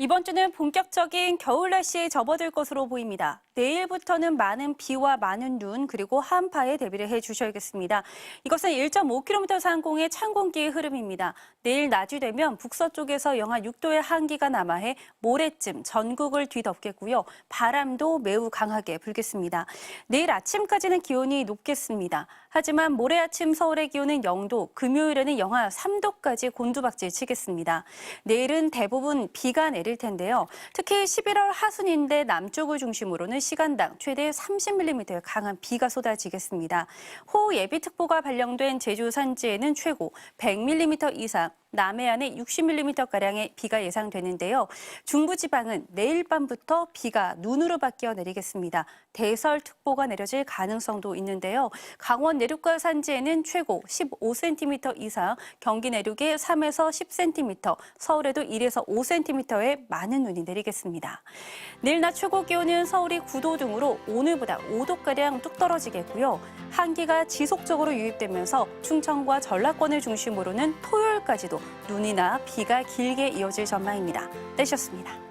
이번 주는 본격적인 겨울 날씨에 접어들 것으로 보입니다. 내일부터는 많은 비와 많은 눈 그리고 한파에 대비를 해 주셔야겠습니다. 이것은 1.5km 상공의 찬 공기의 흐름입니다. 내일 낮이 되면 북서쪽에서 영하 6도의 한기가 남하해 모레쯤 전국을 뒤덮겠고요. 바람도 매우 강하게 불겠습니다. 내일 아침까지는 기온이 높겠습니다. 하지만 모레 아침 서울의 기온은 0도, 금요일에는 영하 3도까지 곤두박질 치겠습니다. 내일은 대부분 비가 내릴 텐데요. 특히 11월 하순인데 남쪽을 중심으로는 시간당 최대 30mm의 강한 비가 쏟아지겠습니다. 호우 예비특보가 발령된 제주 산지에는 최고 100mm 이상, 남해안에 60mm가량의 비가 예상되는데요. 중부지방은 내일 밤부터 비가 눈으로 바뀌어 내리겠습니다. 대설특보가 내려질 가능성도 있는데요. 강원 내륙과 산지에는 최고 15cm 이상, 경기 내륙에 3에서 10cm, 서울에도 1에서 5cm의 많은 눈이 내리겠습니다. 내일 낮 최고 기온은 서울이 9도 등으로 오늘보다 5도가량 뚝 떨어지겠고요. 한기가 지속적으로 유입되면서 충청과 전라권을 중심으로는 토요일 까지도 눈이나 비가 길게 이어질 전망입니다. 떼셨습니다.